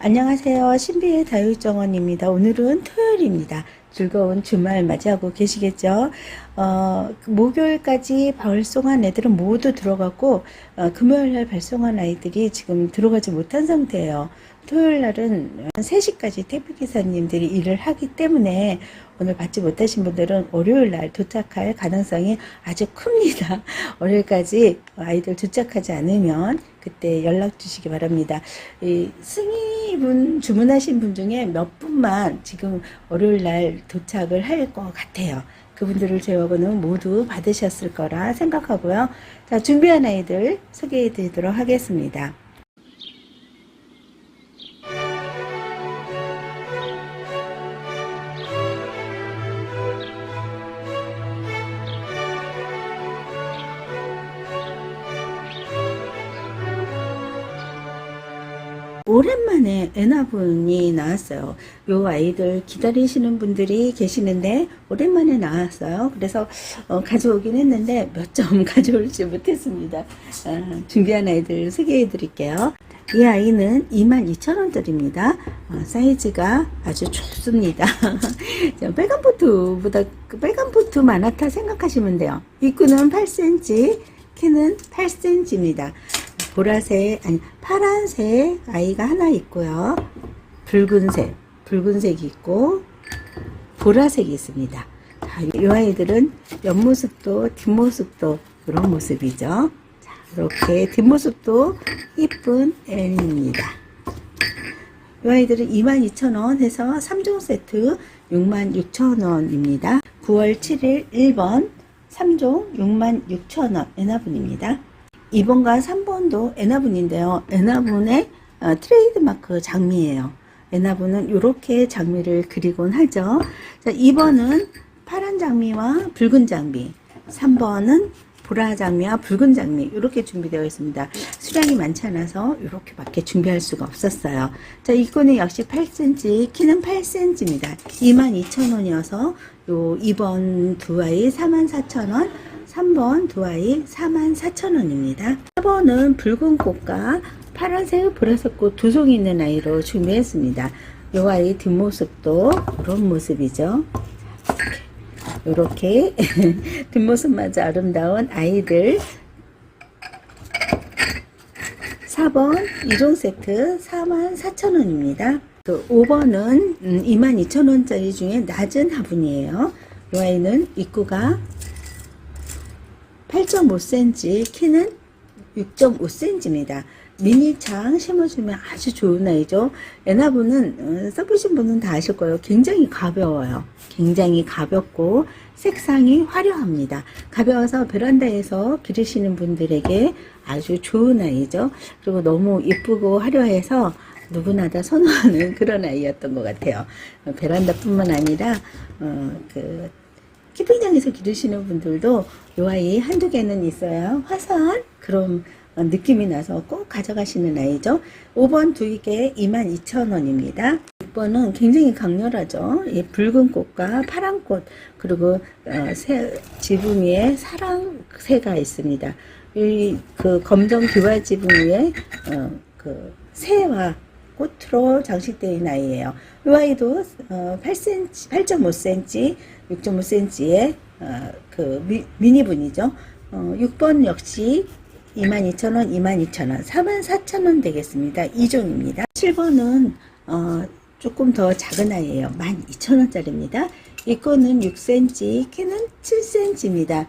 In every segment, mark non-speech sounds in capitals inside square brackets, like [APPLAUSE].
안녕하세요. 신비의 다육정원입니다. 오늘은 토요일입니다. 즐거운 주말 맞이하고 계시겠죠? 어, 목요일까지 발송한 애들은 모두 들어갔고, 어, 금요일 날 발송한 아이들이 지금 들어가지 못한 상태예요. 토요일 날은 3시까지 택배기사님들이 일을 하기 때문에 오늘 받지 못하신 분들은 월요일 날 도착할 가능성이 아주 큽니다. [LAUGHS] 월요일까지 아이들 도착하지 않으면 그때 연락 주시기 바랍니다. 이 승희 분 주문하신 분 중에 몇 분만 지금 월요일 날 도착을 할 것 같아요. 그분들을 제외하고는 모두 받으셨을 거라 생각하고요. 자, 준비한 아이들 소개해 드리도록 하겠습니다. 오랜만에 애나분이 나왔어요. 요 아이들 기다리시는 분들이 계시는데 오랜만에 나왔어요. 그래서 어, 가져오긴 했는데 몇 점 [LAUGHS] 가져올지 못했습니다. 아, 준비한 아이들 소개해 드릴게요. 이 아이는 22,000원짜리입니다. 어, 사이즈가 아주 좁습니다. [LAUGHS] 자, 빨간 포트보다 그 빨간 포트 마나타 생각하시면 돼요. 입구는 8cm, 키는 8cm입니다. 보라색 아니 파란색 아이가 하나 있고요. 붉은색 붉은색이 있고 보라색이 있습니다. 자, 이 아이들은 옆모습도 뒷모습도 이런 모습이죠. 자, 이렇게 뒷모습도 이쁜 애입니다. 이 아이들은 22,000원 해서 3종 세트 66,000원입니다. 9월 7일 1번 3종 66,000원 애나분입니다. 2번과 3번도 에나분인데요. 에나분의 어, 트레이드마크 장미예요. 에나분은 이렇게 장미를 그리곤 하죠. 자, 2번은 파란 장미와 붉은 장미, 3번은 보라 장미와 붉은 장미 이렇게 준비되어 있습니다. 수량이 많지 않아서 이렇게밖에 준비할 수가 없었어요. 자, 이거는 역시 8cm, 키는 8cm입니다. 22,000원이어서 요 2번 두 아이 44,000원, 3번 두 아이 44,000원입니다. 4번은 붉은 꽃과 파란색, 보라색 꽃 두 송이 있는 아이로 준비했습니다. 이 아이 뒷모습도 이런 모습이죠. 이렇게 [LAUGHS] 뒷모습마저 아름다운 아이들 4번 2종 세트 44,000원입니다. 또 5번은 22,000원짜리 중에 낮은 화분이에요. 이 아이는 입구가 8.5cm, 키는 6.5cm입니다. 미니창 심어주면 아주 좋은 아이죠. 에나분은 어, 써보신 분은 다 아실 거예요. 굉장히 가벼워요. 굉장히 가볍고 색상이 화려합니다. 가벼워서 베란다에서 기르시는 분들에게 아주 좋은 아이죠. 그리고 너무 이쁘고 화려해서 누구나 다 선호하는 [LAUGHS] 그런 아이였던 것 같아요. 어, 베란다뿐만 아니라 어, 그 캠핑장에서 기르시는 분들도 이 아이 한두 개는 있어야 화사한 그런 어, 느낌이 나서 꼭 가져가시는 아이죠. 5번 두개 22,000원입니다. 6번은 굉장히 강렬하죠. 이 붉은 꽃과 파란 꽃 그리고 어, 새, 지붕 위에 사랑새가 있습니다. 이 그 검정 규화 지붕 위에 어, 그 새와 꽃으로 있는 아이예요. 이 아이도 어, 8cm, 8.5cm, 6.5cm의 어, 그 미, 미니분이죠. 어, 6번 역시 22,000원, 22,000원, 44,000원 되겠습니다. 2종입니다. 7번은 어, 조금 더 작은 아이예요. 12,000원짜리입니다. 이 거는 6cm, 키는 7cm입니다.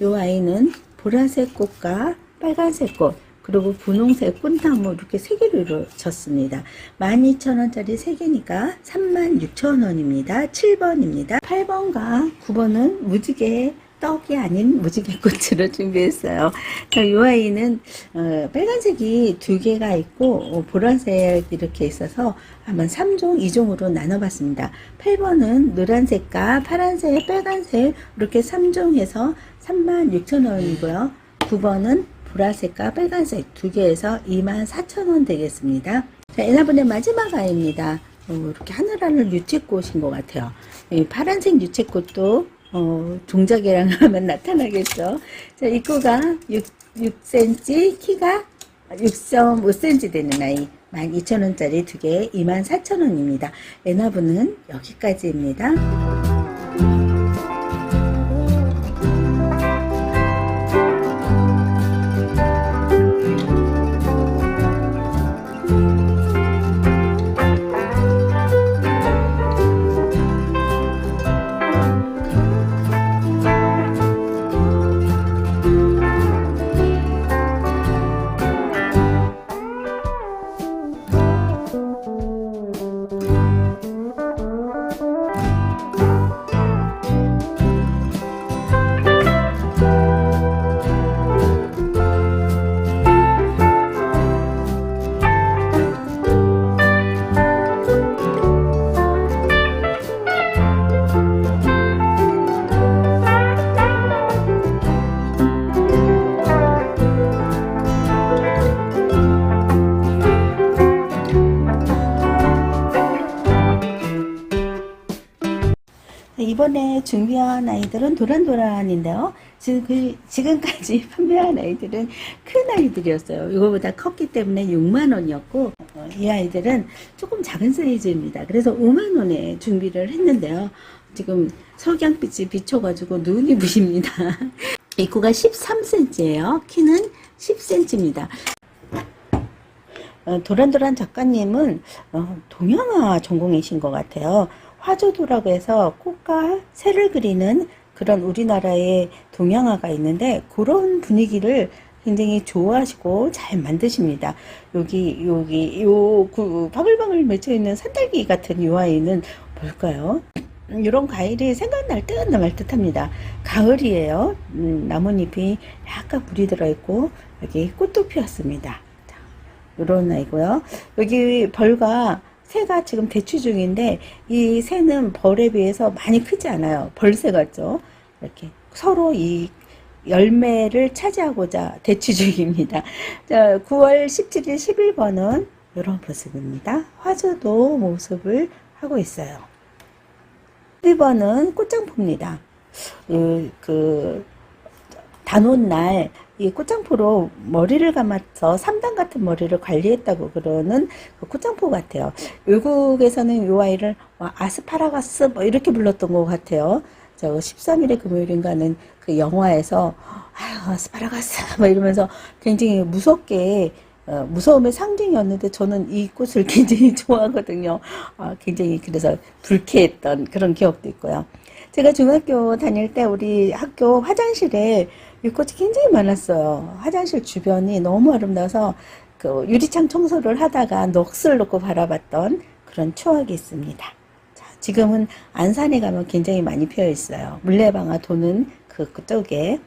이 아이는 보라색 꽃과 빨간색 꽃, 그리고 분홍색 꽃나무 이렇게 세 개를 이루어졌습니다. 12,000원짜리 3개니까 36,000원입니다. 7번입니다. 8번과 9번은 무지개 떡이 아닌 무지개 꽃으로 준비했어요. 자, 이 아이는 어, 빨간색이 두 개가 있고 어, 보라색 이렇게 있어서 한번 3종, 2종으로 나눠봤습니다. 8번은 노란색과 파란색, 빨간색 이렇게 3종 해서 36,000원이고요. 9번은 보라색과 빨간색 두 개에서 24,000원 되겠습니다. 자, 에나분의 마지막 아이입니다. 어, 이렇게 하늘하늘 유채꽃인 것 같아요. 이 파란색 유채꽃도 어, 종자계랑 [LAUGHS] 하면 나타나겠죠. 자, 입구가 6, 6cm, 키가 6.5cm 되는 아이. 12,000원짜리 두개 24,000원입니다. 에나브는 여기까지입니다. 이번에 준비한 아이들은 도란도란인데요. 지금 그- 지금까지 [LAUGHS] 판매한 아이들은 큰 아이들이었어요. 이거보다 컸기 때문에 6만 원이었고 어, 이 아이들은 조금 작은 사이즈입니다. 그래서 5만 원에 준비를 했는데요. 지금 석양빛이 비춰가지고 눈이 [LAUGHS] 부십니다. 입구가 13cm예요. 키는 10cm입니다. 어, 도란도란 작가님은 어, 동양화 전공이신 것 같아요. 화조도라고 해서 꽃과 새를 그리는 그런 우리나라의 동양화가 있는데 그런 분위기를 굉장히 좋아하시고 잘 만드십니다. 여기 여기 요 그 바글바글 맺혀 있는 산딸기 같은 이 아이는 뭘까요? 이런 과일이 생각날 듯 말 듯합니다. 가을이에요. 음, 나뭇잎이 약간 물이 들어있고 여기 꽃도 피었습니다. 자, 이런 아이고요. 여기 벌과 새가 지금 대치 중인데 이 새는 벌에 비해서 많이 크지 않아요. 벌새 같죠? 이렇게 서로 이 열매를 차지하고자 대치 [LAUGHS] 중입니다. 자, 9월 17일 11번은 이런 모습입니다. 화조도 모습을 하고 있어요. 12번은 꽃장포입니다. 그, 그 단오날 이 꽃장포로 머리를 감아서 3단 같은 머리를 관리했다고 그러는 그 꽃장포 같아요. 외국에서는 이 아이를 뭐 아스파라가스 뭐 이렇게 불렀던 것 같아요. 저 13일의 금요일인가는 그 영화에서 아유 아스파라가스 막 [LAUGHS] 이러면서 굉장히 무섭게 어, 무서움의 상징이었는데 저는 이 꽃을 [LAUGHS] 굉장히 좋아하거든요. 아, 굉장히 그래서 불쾌했던 그런 기억도 있고요. 제가 중학교 다닐 때 우리 학교 화장실에 이 꽃이 굉장히 많았어요. 화장실 주변이 너무 아름다워서 그 유리창 청소를 하다가 넋을 놓고 바라봤던 그런 추억이 있습니다. 자, 지금은 안산에 가면 굉장히 많이 피어 있어요. 물레방아 도는 그 그쪽에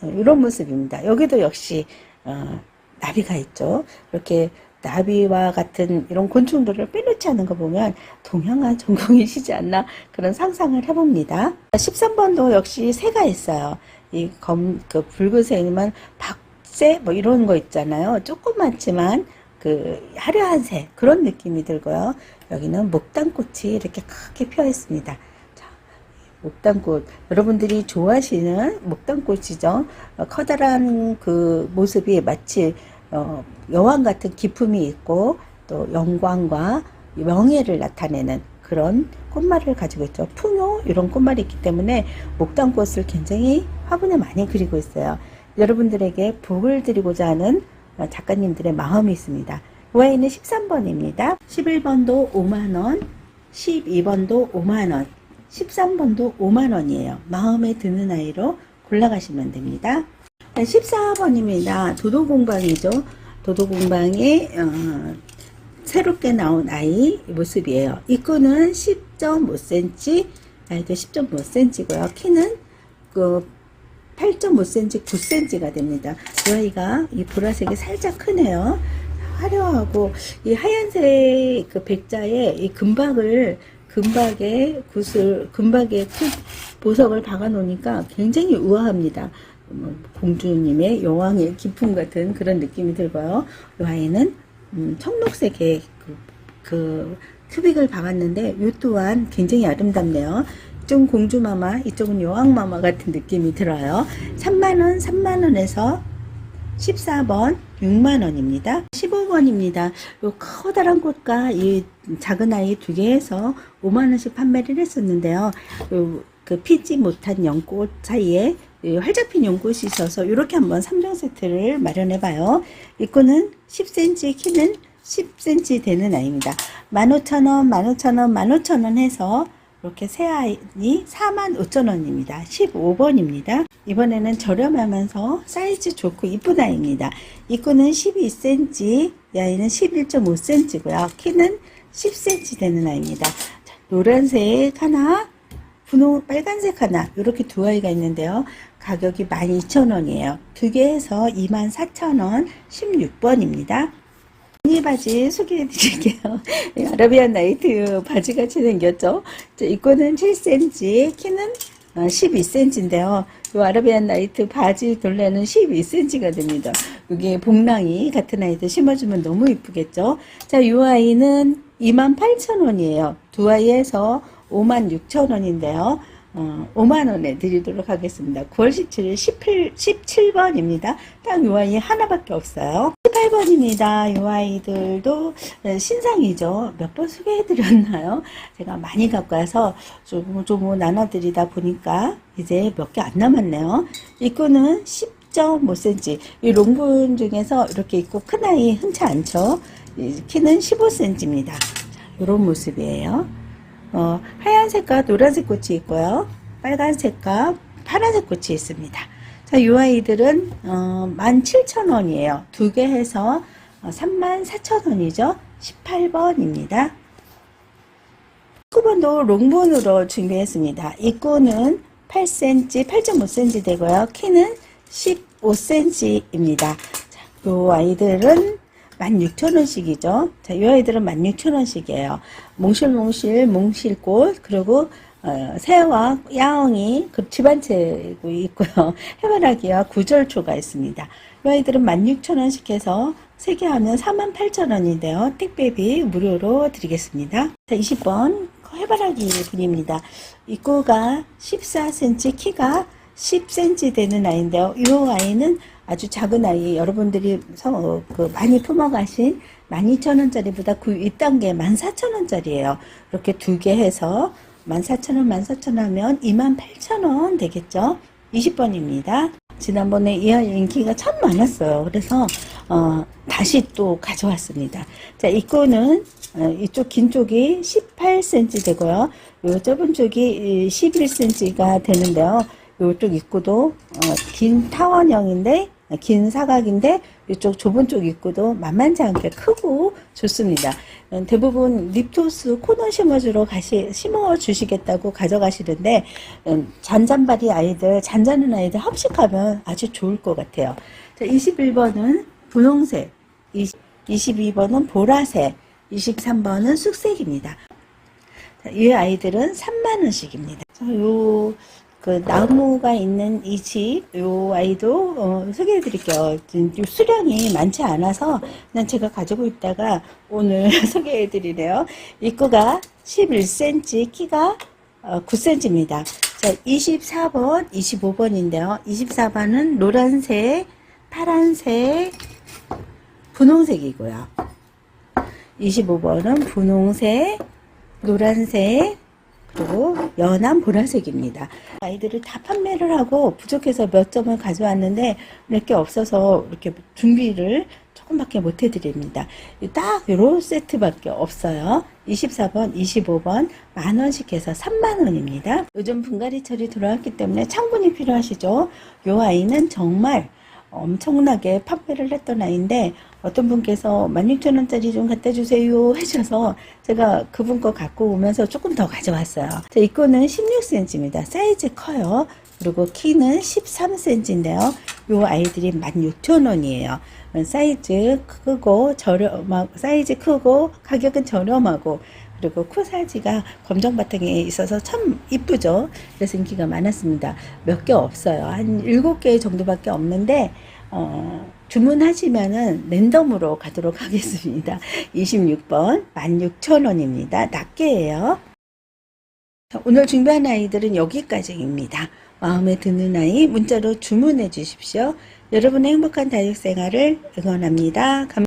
어, 이런 모습입니다. 여기도 역시 어, 나비가 있죠. 이렇게 나비와 같은 이런 곤충들을 빼놓지 않은 거 보면 동양화 전공이시지 않나 그런 상상을 해봅니다. 13번도 역시 새가 있어요. 이 검, 그 붉은새이면 박새 뭐 이런 거 있잖아요. 조그맣지만 그 화려한 새 그런 느낌이 들고요. 여기는 목단꽃이 이렇게 크게 피어 있습니다. 자, 목단꽃 여러분들이 좋아하시는 목단꽃이죠. 어, 커다란 그 모습이 마치 어, 여왕 같은 기품이 있고 또 영광과 명예를 나타내는 그런 꽃말을 가지고 있죠. 풍요 이런 꽃말이 있기 때문에 목단꽃을 굉장히 화분에 많이 그리고 있어요. 여러분들에게 복을 드리고자 하는 어, 작가님들의 마음이 있습니다. 이 아이는 13번입니다. 11번도 5만원, 12번도 5만원, 13번도 5만원이에요. 마음에 드는 아이로 골라가시면 됩니다. 14번입니다. 도도공방이죠. 도도공방에 어, 새롭게 나온 아이 모습이에요. 입구는 10.5cm, 나이도 10.5cm고요. 키는 그 8.5cm, 9cm가 됩니다. 이 아이가 이 보라색이 살짝 크네요. 화려하고 이 하얀색 그 백자에 이 금박을 금박에 굿을 금박에 큰 보석을 박아 놓으니까 굉장히 우아합니다. 뭐 공주님의 여왕의 기품 같은 그런 느낌이 들고요. 이 아이는 음, 청록색의 그, 그 큐빅을 박았는데 이 또한 굉장히 아름답네요. 이쪽은 공주마마, 이쪽은 여왕마마 같은 느낌이 들어요. 3만원, 3만원에서 14번, 6만원입니다. 15번입니다. 요 커다란 꽃과 이 작은 아이 두 개에서 5만원씩 판매를 했었는데요. 요, 그 피지 못한 연꽃 사이에 이 활짝 핀 연꽃이 있어서 이렇게 한번 3종 세트를 마련해 봐요. 이 꽃은 10cm, 키는 10cm 되는 아이입니다. 15,000원, 15,000원, 15,000원 해서 이렇게 새 아이니 45,000원입니다. 15번입니다. 이번에는 저렴하면서 사이즈 좋고 이쁜 아이입니다. 이 꾼은 12cm, 이 아이는 11.5cm고요. 키는 10cm 되는 아이입니다. 자, 노란색 하나, 분홍 빨간색 하나 이렇게 두 아이가 있는데요. 가격이 12,000원이에요. 두 개에서 24,000원 16번입니다. 이 바지 소개해 드릴게요. [LAUGHS] 아라비안 나이트 바지 같이 생겼죠. 자, 이 거는 7cm, 키는 12cm인데요. 이 아라비안 나이트 바지 둘레는 12cm가 됩니다. 이게 복랑이 같은 아이들 심어주면 너무 이쁘겠죠. 자, 이 아이는 28,000원이에요. 두 아이에서 56,000원인데요. 어, 5만원에 드리도록 하겠습니다. 9월 17일 17, 17번입니다. 딱 요 아이 하나밖에 없어요. 18번입니다. 요 아이들도 신상이죠. 몇 번 소개해드렸나요? 제가 많이 갖고 와서 조금 조금 나눠드리다 보니까 이제 몇 개 안 남았네요. 이 끈은 10.5cm. 이 롱분 중에서 이렇게 있고 큰 아이 흔치 않죠. 이 키는 15cm입니다. 이런 모습이에요. 어, 하얀색과 노란색 꽃이 있고요. 빨간색과 파란색 꽃이 있습니다. 자, 이 아이들은 어, 17,000원이에요. 두 개 해서 어, 34,000원이죠. 18번입니다. 19번도 롱본으로 준비했습니다. 이 꾼은 8cm, 8.5cm 되고요. 키는 15cm입니다. 자, 요 아이들은 16,000원씩이죠. 자, 이 아이들은 16,000원씩이에요. 몽실몽실, 몽실꽃, 그리고 어, 새와 야옹이 그 집안채고 있고요. [LAUGHS] 해바라기와 구절초가 있습니다. 이 아이들은 16,000원씩 해서 3개 하면 48,000원인데요. 택배비 무료로 드리겠습니다. 자, 20번 해바라기 분입니다. 입구가 14cm, 키가 10cm 되는 아이인데요. 이 아이는 아주 작은 아이 여러분들이 서, 어, 그 많이 품어가신 12,000원짜리보다 그 윗단계 14,000원짜리예요. 이렇게 두 개 해서 14,000원, 14,000원 하면 28,000원 되겠죠? 20번입니다. 지난번에 이 아이 인기가 참 많았어요. 그래서 어, 다시 또 가져왔습니다. 자, 이 거는 어, 이쪽 긴 쪽이 18cm 되고요. 요 좁은 쪽이 11cm가 되는데요. 요쪽 입구도 어, 긴 타원형인데 긴 사각인데 이쪽 좁은 쪽 입구도 만만치 않게 크고 좋습니다. 음, 대부분 립토스 코너 심어주러 가시 심어 주시겠다고 가져가시는데 음, 잔잔바리 아이들 잔잔한 아이들 합식하면 아주 좋을 것 같아요. 자, 21번은 분홍색, 20, 22번은 보라색, 23번은 쑥색입니다. 자, 이 아이들은 3만 원씩입니다. 자, 요, 그 나무가 있는 이 집, 요 아이도 어, 소개해 드릴게요. 요 수량이 많지 않아서 그냥 제가 가지고 있다가 오늘 [LAUGHS] 소개해 드리네요. 입구가 11cm, 키가 어, 9cm입니다. 자, 24번, 25번인데요. 24번은 노란색, 파란색, 분홍색이고요. 25번은 분홍색, 노란색, 그리고 연한 보라색입니다. 아이들을 다 판매를 하고 부족해서 몇 점을 가져왔는데 몇 개 없어서 이렇게 준비를 조금밖에 못 해드립니다. 딱 요런 세트밖에 없어요. 24번, 25번 만 원씩 해서 3만 원입니다. 요즘 분갈이철이 들어왔기 때문에 창분이 필요하시죠. 요 아이는 정말 엄청나게 판매를 했던 아이인데 어떤 분께서 16,000원짜리 좀 갖다 주세요 해줘서 제가 그분 거 갖고 오면서 조금 더 가져왔어요. 자, 이 거는 16cm입니다. 사이즈 커요. 그리고 키는 13cm인데요. 요 아이들이 16,000원이에요. 사이즈 크고 저렴하고 사이즈 크고 가격은 저렴하고 그리고 코사지가 검정 바탕에 있어서 참 이쁘죠. 그래서 인기가 많았습니다. 몇 개 없어요. 한 7개 정도밖에 없는데 어, 주문하시면은 랜덤으로 가도록 [LAUGHS] 하겠습니다. 26번 16,000원입니다. 낱개예요. 자, 오늘 준비한 아이들은 여기까지입니다. 마음에 드는 아이 문자로 주문해 주십시오. 여러분의 행복한 다육 생활을 응원합니다. 감